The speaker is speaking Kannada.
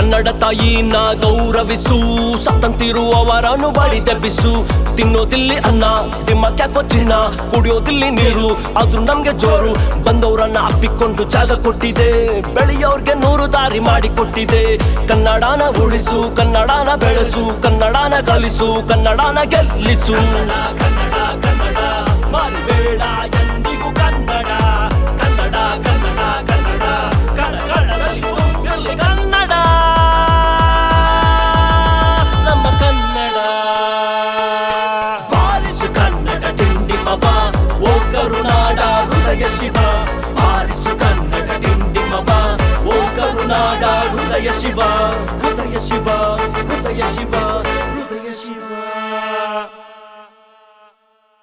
ಕನ್ನಡ ತಾಯಿನ ಗೌರವಿಸು ಸತ್ತಂತಿರುವವರನ್ನು ಬಡಿದೆಬ್ಬಿಸು ತಿನ್ನೋದಿಲ್ಲಿ ಅನ್ನ ದಿಮ್ಮಕ್ಯಾಕೋ ಚಿನ್ನ, ಕುಡಿಯೋದಿಲ್ಲಿ ನೀರು, ಆದ್ರೂ ನಮ್ಗೆ ಜೋರು. ಬಂದವರನ್ನ ಅಪ್ಪಿಕೊಂಡು ಜಾಗ ಕೊಟ್ಟಿದೆ, ಬೆಳೆಯೋರ್ಗೆ ನೂರು ದಾರಿ ಮಾಡಿಕೊಟ್ಟಿದೆ ಕನ್ನಡನ ಉಳಿಸು, ಕನ್ನಡನ ಬೆಳೆಸು, ಕನ್ನಡನ ಕಲಿಸು, ಕನ್ನಡನ ಗೆಲ್ಲಿಸು. ಕನ್ನಡ ಕನ್ನಡ ಮರಿಬೇಡ ಎಂದಿಗೂ ಕನ್ನಡ ಕನ್ನಡ. హృదయ శివ ఆరిసు కన్నక టిండి టిండిమవా ఓ కరుణాడా హృదయ శివ హృదయ శివ.